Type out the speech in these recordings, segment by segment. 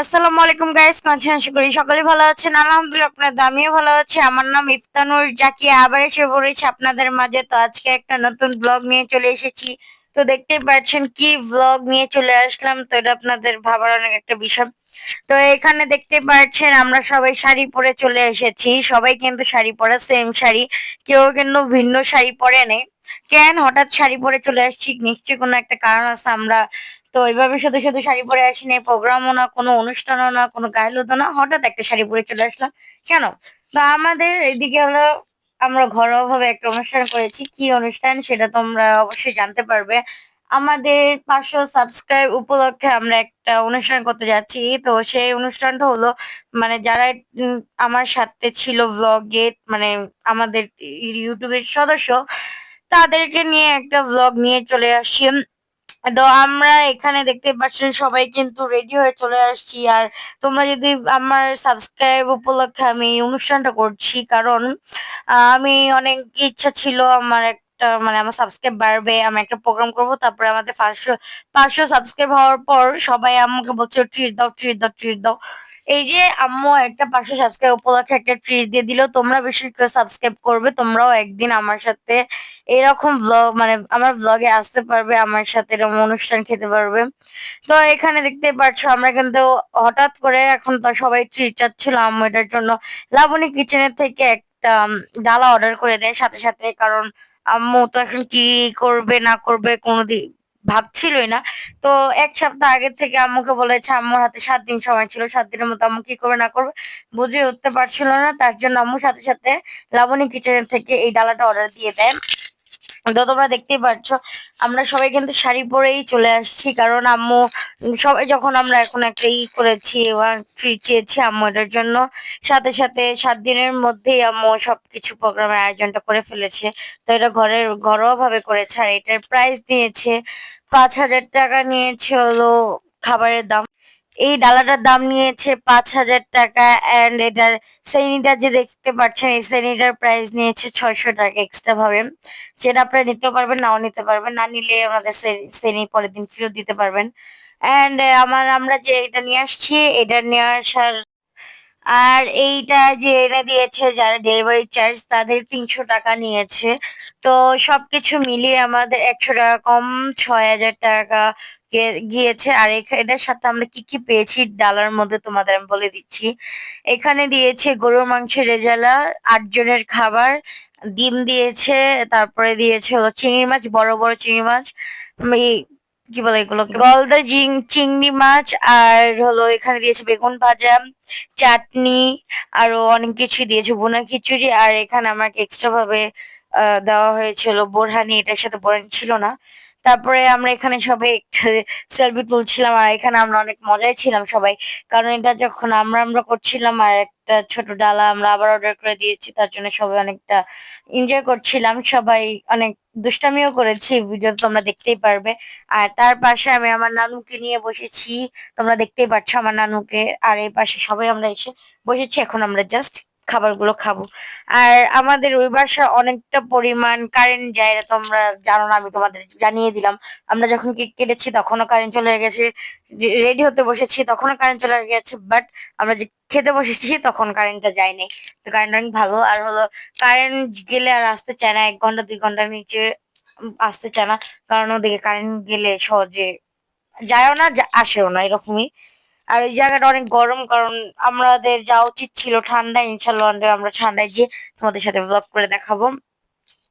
আসসালামু আলাইকুম guys Hassan আশা করি সকলে ভালো আছেন। আলহামদুলিল্লাহ, আপনার দামিও ভালো আছে। আমার নাম ইফতানুর জাকিয়া। আবার এসে পড়েছি আপনাদের মাঝে। তো আজকে একটা নতুন ব্লগ নিয়ে চলে এসেছি। তো দেখতেই পাচ্ছেন কি ব্লগ নিয়ে চলে আসলাম। তো এটা আপনাদের ভাবার অনেক একটা বিষয়। তো এখানে দেখতে পাচ্ছেন, আমরা সবাই শাড়ি পরে চলে এসেছি। সবাই কিন্তু শাড়ি পরা সেম শাড়ি। কেউ কিন্তু ভিন্ন শাড়ি পরে নেই। কেন হঠাৎ শাড়ি পরে চলে আসছি? নিশ্চয়ই কোনো একটা কারণ আছে। আমরা তো এইভাবে শুধু শুধু শাড়ি পরে আসিনি প্রোগ্রামও না, কোনো অনুষ্ঠানও না, কোনো গাইলও না, হঠাৎ একটা শাড়ি পরে চলে আসলাম। কেন? তো আমাদের এদিকে হলো আমরা ঘরোয়া ভাবে একটা অনুষ্ঠান করেছি, কি অনুষ্ঠান সেটা তোমরা অবশ্যই জানতে পারবে। আমাদের পাঁচশো সাবস্ক্রাইব উপলক্ষে আমরা একটা অনুষ্ঠান করতে যাচ্ছি, তো সেই অনুষ্ঠানটা হলো মানে যারা আমার সাথে ছিল ভ্লগে মানে আমাদের ইউটিউবের সদস্য, তাদেরকে নিয়ে একটা ভ্লগ নিয়ে চলে আসছি তো আমরা এখানে দেখতে পাচ্ছেন সবাই কিন্তু রেডি হয়ে চলে আসছি। আর তোমরা যদি আমার সাবস্ক্রাইব উপলক্ষে আমি অনুষ্ঠানটা করছি, কারণ আমি অনেক ইচ্ছা ছিল আমার একটা মানে আমার সাবস্ক্রাইব বাড়বে, আমি একটা প্রোগ্রাম করব, তারপরে আমাদের পাঁচশো পাঁচশো সাবস্ক্রাইব হওয়ার পর সবাই আমাকে বলছে ট্রিট দাও ট্রিট দাও ট্রিট দাও। এই যে আম্মু একটা পাঁচশো সাবস্ক্রাইব উপলক্ষে একটা ট্রিট দিয়ে দিল, তোমরা বেশি করে সাবস্ক্রাইব করবে, তোমরাও একদিন আমার সাথে এরকম ব্লগ মানে আমার ব্লগে আসতে পারবে, আমার সাথে এরকম অনুষ্ঠান খেতে পারবে। তো এখানে দেখতে পাচ্ছ আমরা কিন্তু হঠাৎ করে এখন তো সবাই ট্রিট চাচ্ছিল আম্মু এটার জন্য। লাবণী কিচেনের থেকে একটা ডালা অর্ডার করে দেয় সাথে সাথে, কারণ আম্মু তো এখন কি করবে না করবে কোনোদিন ভাবছিলই না। তো এক সপ্তাহ আগে থেকে আম্মুকে বলেছে, আম্মুর হাতে সাত দিন সময় ছিল, সাত দিনের মতো আম্মু কি করবে না করবে? বুঝে উঠতে পারছিল না। তার জন্য আম্মু সাথে সাথে লাবণী কিচেনের থেকে এই ডালাটা অর্ডার দিয়ে দেয়। তো তোমরা দেখতেই পাচ্ছ, আমরা সবাই কিন্তু শাড়ি পরেই চলে আসছি। কারণ আম্মু, সবাই যখন আমরা এখন একটা ই করেছি ট্রিট চেয়েছি আম্মু এটার জন্য। সাথে সাথে সাত দিনের মধ্যেই আম্মু সবকিছু প্রোগ্রামের আয়োজনটা করে ফেলেছে। তো এটা ঘরের ঘরোয়া ভাবে করেছে আর এটার প্রাইস নিয়েছে পাঁচ হাজার টাকা নিয়েছে হলো খাবারের দাম। এই ডালাটার দাম নিয়েছে পাঁচ হাজার টাকা অ্যান্ড এটার সেনিটার যে দেখতে পাচ্ছেন, এই সেনিটার প্রাইস নিয়েছে ছয়শো টাকা এক্সট্রা ভাবে। সেটা আপনারা নিতেও পারবেন, নাও নিতে পারবেন। না নিলে আমাদের শ্রেণি পরের দিন ফেরত দিতে পারবেন। অ্যান্ড আমার, আমরা যে এটা নিয়ে আসছি, এটা নিয়ে আসার, আর এইটা যে এনে দিয়েছে, যারা ডেলিভারি চার্জ তাদের তিনশো টাকা নিয়েছে। তো সবকিছু মিলিয়ে আমাদের একশো টাকা কম, ছয় হাজার টাকা গিয়েছে আর এটার সাথে আমরা কি কি পেয়েছি ডালার মধ্যে তোমাদের আমি বলে দিচ্ছি। এখানে দিয়েছে গরুর মাংসের রেজালা, আট জনের খাবার, ডিম দিয়েছে, তারপরে দিয়েছে চিংড়ি মাছ, বড় বড় চিংড়ি মাছ কি বলে এগুলো গলদা চিংড়ি মাছ আর হলো এখানে দিয়েছে বেগুন ভাজা, চাটনি, আরও অনেক কিছু দিয়েছে বোনা খিচুড়ি আর এখানে আমাকে এক্সট্রা ভাবে দেওয়া হয়েছিল বোরহানি, এটার সাথে বোরহানি ছিল না। তারপরে আমরা এখানে সবাই সেলফি তুলছিলাম আর এখানে আমরা অনেক মজায় ছিলাম সবাই। কারণ এটা যখন আমরা আমরা করছিলাম আর একটা ছোট ডালা আমরা আবার অর্ডার করে দিয়েছি, তার জন্য সবাই অনেকটা এনজয় করছিলাম। সবাই অনেক দুষ্টামিও করেছি ভিডিও তোমরা দেখতেই পারবে। আর তার পাশে আমি আমার নানুকে নিয়ে বসেছি, তোমরা দেখতেই পাচ্ছ আমার নানুকে। আর এই পাশে সবাই আমরা এসে বসেছি, এখন আমরা জাস্ট খাবারগুলো খাব। আর আমাদের ওই বাসা অনেকটা পরিমাণ কারেন্ট যায় তোমরা জানো না, আমি তোমাদের জানিয়ে দিলাম। আমরা যখন কেক কেটেছি তখনও কারেন্ট চলে গেছে রেডি হতে বসেছি তখনও কারেন্ট চলে গেছে বাট আমরা যে খেতে বসেছি তখন কারেন্টটা যায়নি। তো কারেন্ট অনেক ভালো, আর হলো কারেন্ট গেলে আর আসতে চায় না, এক ঘণ্টা, দুই ঘণ্টার নিচে আসতে চায় না, কারণ ওদিকে কারেন্ট গেলে সহজে যায়ও না আসেও না, এরকমই। আর এই জায়গাটা অনেক গরম, কারণ আমাদের যাওয়া উচিত ছিল ঠান্ডা ইনশাল্লাহ আমরা ঠান্ডায় গিয়ে তোমাদের সাথে ব্লগ করে দেখাবো।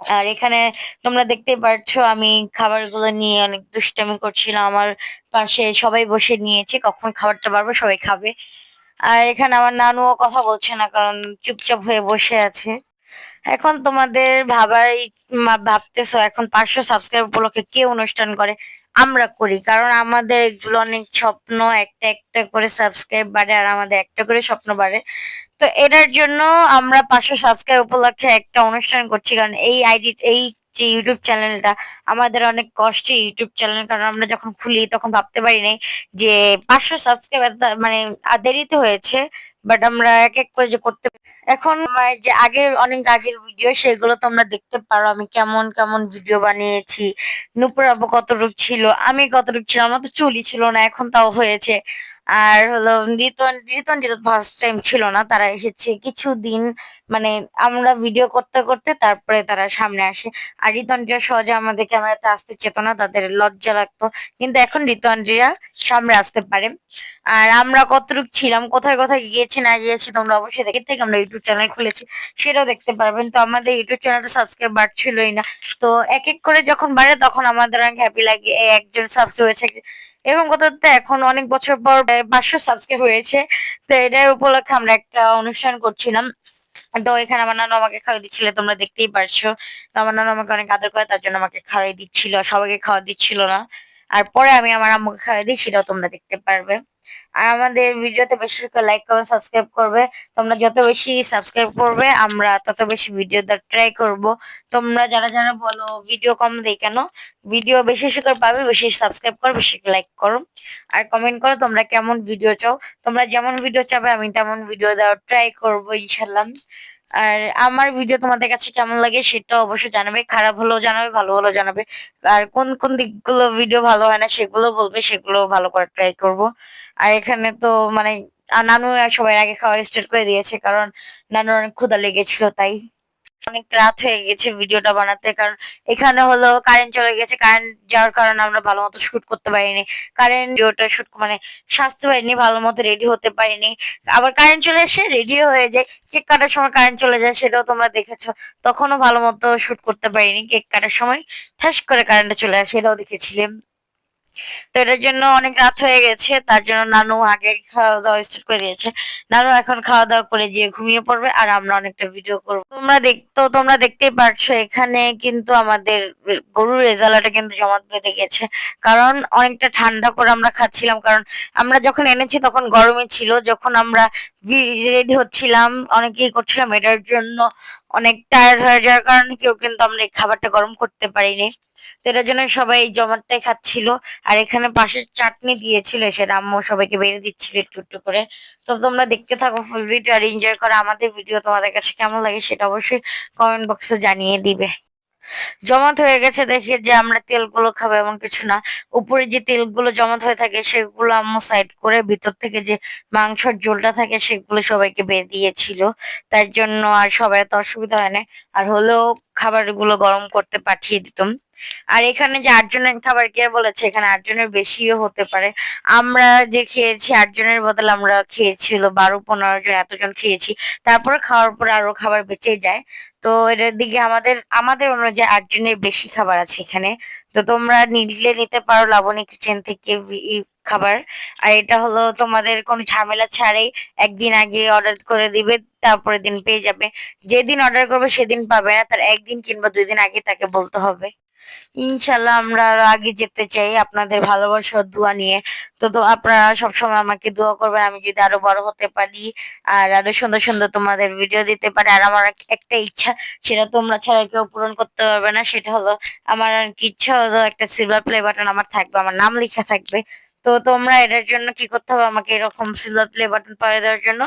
আর এখানে তোমরা দেখতেই পাচ্ছ আমি খাবারগুলো নিয়ে অনেক দুষ্টামি করছিলাম। আমার পাশে সবাই বসে নিয়েছে, কখন খাবারটা পারব সবাই খাবে। আর এখানে আমার নানুও কথা বলছে না, কারণ চুপচাপ হয়ে বসে আছে। এখন তোমাদের ভাবাই ভাবতেছো এখন পাঁচশো সাবস্ক্রাইব উপলক্ষে কে অনুষ্ঠান করে? আমরা করি, কারণ আমাদের এগুলো অনেক স্বপ্ন, একটা একটা করে সাবস্ক্রাইব বাড়ে আর আমাদের একটা করে স্বপ্ন বাড়ে। তো এটার জন্য আমরা পাঁচশো সাবস্ক্রাইব উপলক্ষে একটা অনুষ্ঠান করছি, কারণ এই আইডি এই যে ইউটিউব চ্যানেলটা আমাদের অনেক কষ্টে ইউটিউব চ্যানেল কারণ আমরা যখন খুলি তখন ভাবতে পারি নাই যে পাঁচশো সাবস্ক্রাইব মানে দেরিতে হয়েছে। বাট আমরা এক এক করে যে করতে এখন যে আগের অনেক আগের ভিডিও সেগুলো তোমরা দেখতে পারো। আমি কেমন কেমন ভিডিও বানিয়েছি, নুপুর কত রূপ ছিল, আমি কত রূপ ছিলাম, আমার তো চুলই ছিল না, এখন তাও হয়েছে। আর হলো রিতন রিতন যেহেতু ফার্স্ট টাইম ছিল না, তারা এসেছে কিছুদিন মানে আমরা ভিডিও করতে করতে তারপরে তারা সামনে আসে। আর রিতনজিরা সহজে আমাদের ক্যামেরাতে আসতে চেত না, তাদের লজ্জা লাগতো। কিন্তু এখন রিতনজিরা সামনে আসতে পারে। আর আমরা কতটুকু ছিলাম, কোথায় কোথায় গিয়েছি, না গিয়েছি তোমরা অবশ্যই দেখে থেকে, আমরা ইউটিউব চ্যানেল খুলেছি, সেটাও দেখতে পারবেন। তো আমাদের ইউটিউব চ্যানেলটা সাবস্ক্রাইব বাড়ছিলই না। তো এক এক করে যখন বাড়ে, তখন আমাদের অনেক হ্যাপি লাগে একজন সাবস্ক্রাইব হয়েছে এরকম কথা এখন অনেক বছর পর পাঁচশো সাবস্ক্রাইব হয়েছে, তো এটার উপলক্ষে আমরা একটা অনুষ্ঠান করছিলাম। তো এখানে আমার নানু আমাকে খাওয়াই দিচ্ছিল, তোমরা দেখতেই পারছ। তো আমার নানু আমাকে অনেক আদর করে, তার জন্য আমাকে খাওয়াই দিচ্ছিল, সবাইকে খাওয়া দিচ্ছিল না। আর পরে আমি আমার আম্মুকে খাওয়াই দিই, সেটাও তোমরা দেখতে পারবে। আর আমাদের ভিডিওতে বেশি করে লাইক করবে সাবস্ক্রাইব করবে। তোমরা যত বেশি সাবস্ক্রাইব করবে, আমরা তত বেশি ভিডিও দেওয়ার ট্রাই করব। তোমরা যারা যারা বলো ভিডিও কম দেই কেন ভিডিও বেশি বেশি করে পাবে, বেশি সাবস্ক্রাইব করো, বেশি লাইক করো। আর কমেন্ট করো তোমরা কেমন ভিডিও চাও। তোমরা যেমন ভিডিও চাবে, আমি তেমন ভিডিও দেওয়ার ট্রাই করব, ইনশাল্লাহ। আর আমার ভিডিও তোমাদের কাছে কেমন লাগে সেটা অবশ্যই জানাবে, খারাপ হলেও জানাবে, ভালো হলেও জানাবে। আর কোন কোন দিকগুলো ভিডিও ভালো হয় না সেগুলো বলবে, সেগুলো ভালো করে ট্রাই করব। আর এখানে তো মানে নানু সবাই আগে খাওয়া স্টার্ট করে দিয়েছে, কারণ নানুর অনেক ক্ষুদা লেগেছিল তাই। অনেক রাত হয়ে গেছে ভিডিওটা বানাতে, কারণ এখানে হলো কারেন্ট চলে গেছে কারেন্ট যাওয়ার কারণে আমরা ভালো মতো শুট করতে পারিনি। কারেন্ট ভিডিওটা শুট মানে সাজতে পারিনি, ভালো মতো রেডি হতে পারিনি। আবার কারেন্ট চলে এসে রেডি হয়ে যায়। কেক কাটার সময় কারেন্ট চলে যায়, সেটাও তোমরা দেখেছ। তখনও ভালো মতো শুট করতে পারিনি কেক কাটার সময় ঠাস করে কারেন্টটা চলে আসে এটাও দেখেছিলাম। তো এটার জন্য অনেক রাত হয়ে গেছে, তার জন্য নানু আগে খাওয়া দাওয়া স্টার্ট করে দিয়েছে। নানু এখন খাওয়া দাওয়া করে গিয়ে ঘুমিয়ে পড়বে আর আমরা অনেকটা ভিডিও করব। তোমরা দেখতো তোমরা দেখতেই পারছ এখানে কিন্তু আমাদের গরুর রেজাল্টটা কিন্তু জমাত বেঁধে গেছে। কারণ অনেকটা ঠান্ডা করে আমরা খাচ্ছিলাম, কারণ আমরা যখন এনেছি তখন গরমে ছিল, যখন আমরা রেডি হচ্ছিলাম, অনেকেই করছিলাম এটার জন্য। অনেক টায়ার হয়ে যাওয়ার কারণে কেউ কিন্তু আমরা এই খাবারটা গরম করতে পারিনি। তো এটার জন্য সবাই এই জমাটাই খাচ্ছিল। আর এখানে পাশের চাটনি দিয়েছিল সেটা আম্মু সবাইকে বেড়ে দিচ্ছিল একটু একটু করে। তো তোমরা দেখতে থাকো ফুল ভিডিও আর এনজয় করো। আমাদের ভিডিও তোমাদের কাছে কেমন লাগে সেটা অবশ্যই কমেন্ট বক্সে জানিয়ে দিবে। জমাত হয়ে গেছে দেখি যে আমরা তেলগুলো খাব এমন কিছু না। উপরে যে তেলগুলো জমাত হয়ে থাকে সেগুলো আম্মু সাইড করে ভিতর থেকে যে মাংসর ঝোলটা থাকে সেগুলো সবাইকে বের দিয়েছিল। তার জন্য আর সবাই এত অসুবিধা হয় না আর হলেও খাবারগুলো গরম করতে পাঠিয়ে দিতাম। আর এখানে যে আটজনের খাবার কে বলেছে, এখানে আটজনের বেশিও হতে পারে। আমরা যে খেয়েছি, আটজনের বদলে আমরা খেয়েছি হলো বারো পনেরো জন এতজন খেয়েছি। তারপরে খাওয়ার পর আরও খাবার বেঁচে যায়। তো এটার দিকে আমাদের আমাদের অনুযায়ী আটজনের বেশি খাবার আছে এখানে। তো তোমরা নিলে নিতে পারো লাবণী কিচেন থেকে খাবার। আর এটা হলো তোমাদের কোনো ঝামেলা ছাড়াই একদিন আগে অর্ডার করে দিবে তারপরে দিন পেয়ে যাবে। যেদিন অর্ডার করবে সেদিন পাবে না, তার একদিন কিংবা দুই দিন আগে তাকে বলতে হবে। ইনশাল্লাহ আমরা আরও আগে যেতে চাই আপনাদের ভালোবাসা দোয়া নিয়ে। তো তো আপনারা সবসময় আমাকে দোয়া করবেন, আমি যদি আরও বড় হতে পারি আর আরও সুন্দর সুন্দর তোমাদের ভিডিও দিতে পারি। আর আমার একটা ইচ্ছা, সেটা তোমরা ছাড়া কেউ পূরণ করতে পারবে না, সেটা হলো আমার ইচ্ছা হলো একটা সিলভার প্লে বাটন আমার থাকবে, আমার নাম লেখা থাকবে। তো তোমরা এটার জন্য কি করতে হবে? আমাকে এরকম সিলভার প্লে বাটন পাওয়া দেওয়ার জন্য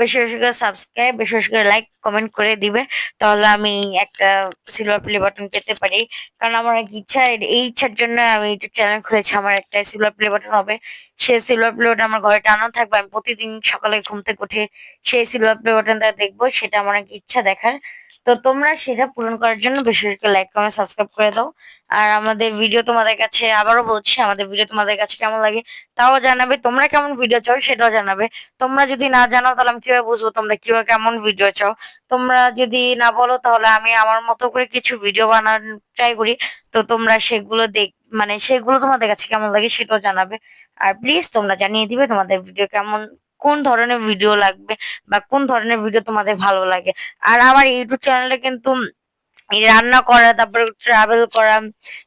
বেশি বেশি করে সাবস্ক্রাইব বেশি বেশি করে লাইক কমেন্ট করে দিবে। তাহলে আমি একটা সিলভার প্লে বাটন পেতে পারি। কারণ আমার এক ইচ্ছা, এই ইচ্ছার জন্য আমি ইউটিউব চ্যানেল খুলেছি। আমার একটা সিলভার প্লে বাটন হবে। সেই সিলভার প্লে বাটন আমার ঘরে টানানো থাকবে। আমি প্রতিদিন সকালে ঘুম থেকে উঠে সেই সিলভার প্লে বাটনটা দেখব। সেটা আমার এক ইচ্ছা দেখার। তো তোমরা সেটা পূরণ করার জন্য বেশি বেশি লাইক কমেন্ট সাবস্ক্রাইব করে দাও। আর আমাদের ভিডিও তোমাদের কাছে আবারও বলছি, আমাদের ভিডিও তোমাদের কাছে কেমন লাগে তাও জানাবে। তোমরা কেমন ভিডিও চাও সেটাও জানাবে। তোমরা যদি না জানাও তাহলে আমি কীভাবে বুঝব তোমরা কীভাবে কেমন ভিডিও চাও? তোমরা যদি না বলো তাহলে আমি আমার মতো করে কিছু ভিডিও বানানোর ট্রাই করি। তো তোমরা সেগুলো দেখ মানে সেগুলো তোমাদের কাছে কেমন লাগে সেটাও জানাবে। আর প্লিজ তোমরা জানিয়ে দিবে তোমাদের ভিডিও কেমন কোন ধরনের ভিডিও লাগবে বা কোন ধরনের ভিডিও তোমাদের ভালো লাগে। আর আমার ইউটিউব চ্যানেলে কিন্তু রান্না করা, তারপরে ট্রাভেল করা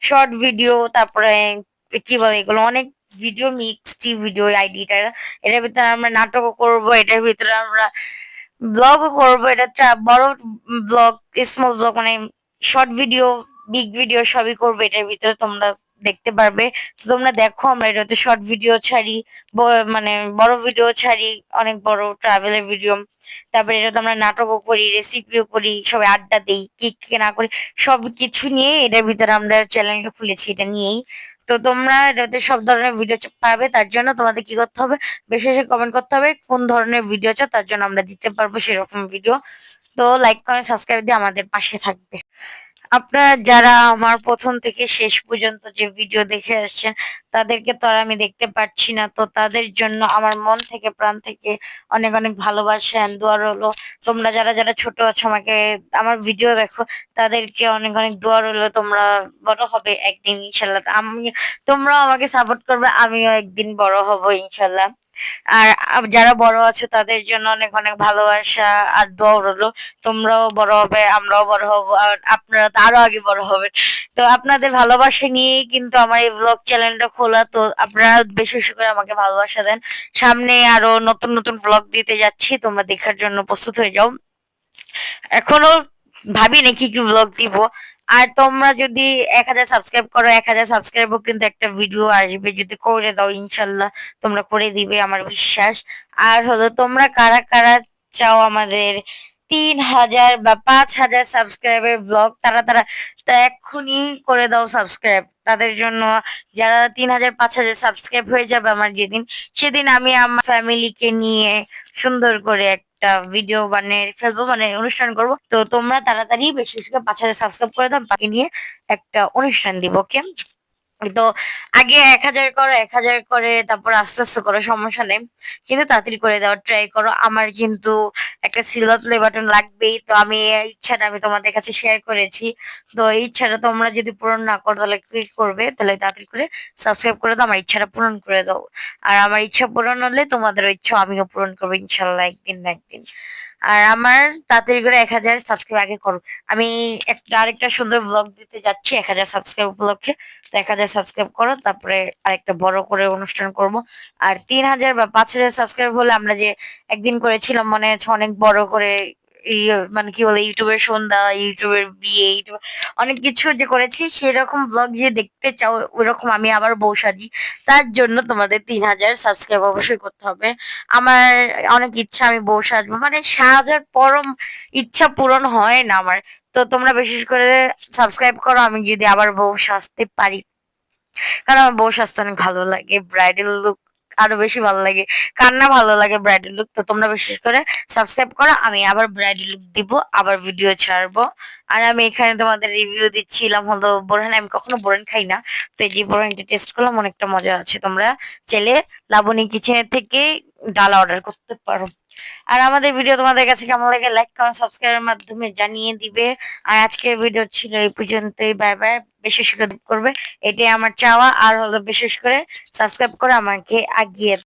শর্ট ভিডিও তারপরে কি বলে এগুলো, অনেক ভিডিও মিক্সড ভিডিও আইডিটা এটার ভিতরে আমরা নাটকও করব, এটার ভিতরে আমরা ব্লগও করব। এটা বড় ব্লগ স্মল ব্লগ মানে শর্ট ভিডিও বিগ ভিডিও সবই করব। এটার ভিতরে তোমরা দেখতে পারবে। তো তোমরা দেখো, আমরা এটাতে শর্ট ভিডিও ছাড়ি মানে বড় ভিডিও ছাড়ি, অনেক বড় ট্রাভেলের ভিডিও তারপরে এটা আমরা নাটকও করি রেসিপিও করি, সবাই আড্ডা দিই, কি কি না করি সব কিছু নিয়ে এটার ভিতরে আমরা চ্যানেলটা খুলেছি, এটা নিয়েই। তো তোমরা এটাতে সব ধরনের ভিডিও পাবে, তার জন্য তোমাদের কি করতে হবে বেশি বেশি কমেন্ট করতে হবে, কোন ধরনের ভিডিও চাও, তার জন্য আমরা দিতে পারব সেরকম ভিডিও তো লাইক কমেন্ট সাবস্ক্রাইব দিয়ে আমাদের পাশে থাকবে। আপনারা যারা আমার প্রথম থেকে শেষ পর্যন্ত যে ভিডিও দেখে আসছেন, তাদেরকে তো আর আমি দেখতে পাচ্ছি না। তো তাদের জন্য আমার মন থেকে, প্রাণ থেকে অনেক অনেক ভালোবাসা and দোয়া রইল। তোমরা যারা যারা ছোট আছো, আমাকে, আমার ভিডিও দেখো, তাদেরকে অনেক অনেক দোয়া রইল। তোমরা বড় হবে একদিন ইনশাল্লাহ আমি, তোমরাও আমাকে সাপোর্ট করবে, আমিও একদিন বড় হব ইনশাল্লাহ আর যারা বড় আছো, তাদের জন্য অনেক অনেক ভালোবাসা আর দোয়া রইল। তোমরাও বড় হবে, আমরাও বড় হব, আর আপনারা তো আরও আগে বড় হবেন। তো আপনাদের ভালোবাসা নিয়েই কিন্তু আমার এই ব্লগ চ্যানেলটা খোলা। তো আপনারা বেশি বেশি করে আমাকে ভালোবাসা দেন। সামনে আরও নতুন নতুন ব্লগ দিতে যাচ্ছি, তোমরা দেখার জন্য প্রস্তুত হয়ে যাও। এখনও ভাবিনি কি কি ব্লগ দিব। আর তোমরা যদি এক হাজার সাবস্ক্রাইব করো, এক হাজার সাবস্ক্রাইবও কিন্তু একটা ভিডিও আসবে। যদি করে দাও, ইনশাল্লাহ তোমরা করে দিবে, আমার বিশ্বাস। আর হলো, তোমরা কারা কারা চাও আমাদের তিন হাজার বা পাঁচ হাজার সাবস্ক্রাইবের ব্লগ তারা তারা এক্ষুনি করে দাও সাবস্ক্রাইব তাদের জন্য যারা তিন হাজার, পাঁচ হাজার সাবস্ক্রাইব হয়ে যাবে আমার যেদিন, সেদিন আমি আমার ফ্যামিলিকে নিয়ে সুন্দর করে একটা ভিডিও মানে ফেলব মানে অনুষ্ঠান করব। তো তোমরা তাড়াতাড়ি বেশি বেশি পাঁচ হাজার সাবস্ক্রাইব করে দাও বাকি নিয়ে একটা অনুষ্ঠান দিব ওকে তো আগে এক হাজার করো, এক হাজার করে, তারপর আস্তে আস্তে করো, সমস্যা নেই। কিন্তু তাড়াতাড়ি করে দেওয়ার ট্রাই করো। আমার কিন্তু একটা সিলভার প্লে বাটন লাগবেই। তো আমি ইচ্ছাটা আমি তোমাদের কাছে শেয়ার করেছি। তো এই ইচ্ছাটা তোমরা যদি পূরণ না করো, তাহলে কি করবে। তাহলে তাড়াতাড়ি করে সাবস্ক্রাইব করে দাও, আমার ইচ্ছাটা পূরণ করে দাও। আর আমার ইচ্ছা পূরণ হলে তোমাদের ইচ্ছা আমিও পূরণ করব ইনশাল্লাহ একদিন না একদিন। আর আমার তাড়াতাড়ি করে এক হাজার সাবস্ক্রাইব আগে করো। আমি একটা আরেকটা সুন্দর ব্লগ দিতে যাচ্ছি এক হাজার সাবস্ক্রাইব উপলক্ষে। তো এক হাজার সাবস্ক্রাইব করো, তারপরে আরেকটা বড় করে অনুষ্ঠান করব। আর তিন হাজার বা পাঁচ হাজার সাবস্ক্রাইব হলে আমরা যে একদিন করেছিলাম, মনে হচ্ছে অনেক বড় করে মানে কি বলে, ইউটিউবের সন্ধ্যা, ইউটিউবের বিয়ে, ইউটিউব, অনেক কিছু যে করেছি, সেরকম ব্লগ যে দেখতে চাও ওইরকম আমি আবার বউ সাজি। তার জন্য তোমাদের তিন হাজার সাবস্ক্রাইব অবশ্যই করতে হবে। আমার অনেক ইচ্ছা আমি বউ সাজবো। মানে সাজার পরম ইচ্ছা পূরণ হয় না আমার। তো তোমরা বিশেষ করে সাবস্ক্রাইব করো, আমি যদি আবার বউ সাজতে পারি। কারণ আমার বউ সাজতে অনেক ভালো লাগে ব্রাইডাল লুক আরও বেশি ভালো লাগে। কান্না ভালো লাগে ব্রাইডাল লুক তো তোমরা বিশেষ করে সাবস্ক্রাইব করো, আমি আবার ব্রাইডাল লুক দিব, আবার ভিডিও ছাড়বো। আর আমি এখানে তোমাদের রিভিউ দিচ্ছিলাম, হলো বোরহান, আমি কখনো বোরহান খাই না। তো এই যে বোরহানটা টেস্ট করলাম, অনেকটা মজা আছে। তোমরা চাইলে লাবণী কিচেনের থেকে ডাল অর্ডার করতে পারো। আর আমাদের ভিডিও তোমাদের কাছে কেমন লাগে লাইক কমেন্ট সাবস্ক্রাইবের মাধ্যমে জানিয়ে দিবে। আর আজকের ভিডিও ছিল এই পর্যন্তই বাই বাই বিশেষ করে করবে, এটাই আমার চাওয়া। আর হলো বিশেষ করে সাবস্ক্রাইব করে আমাকে আগিয়ে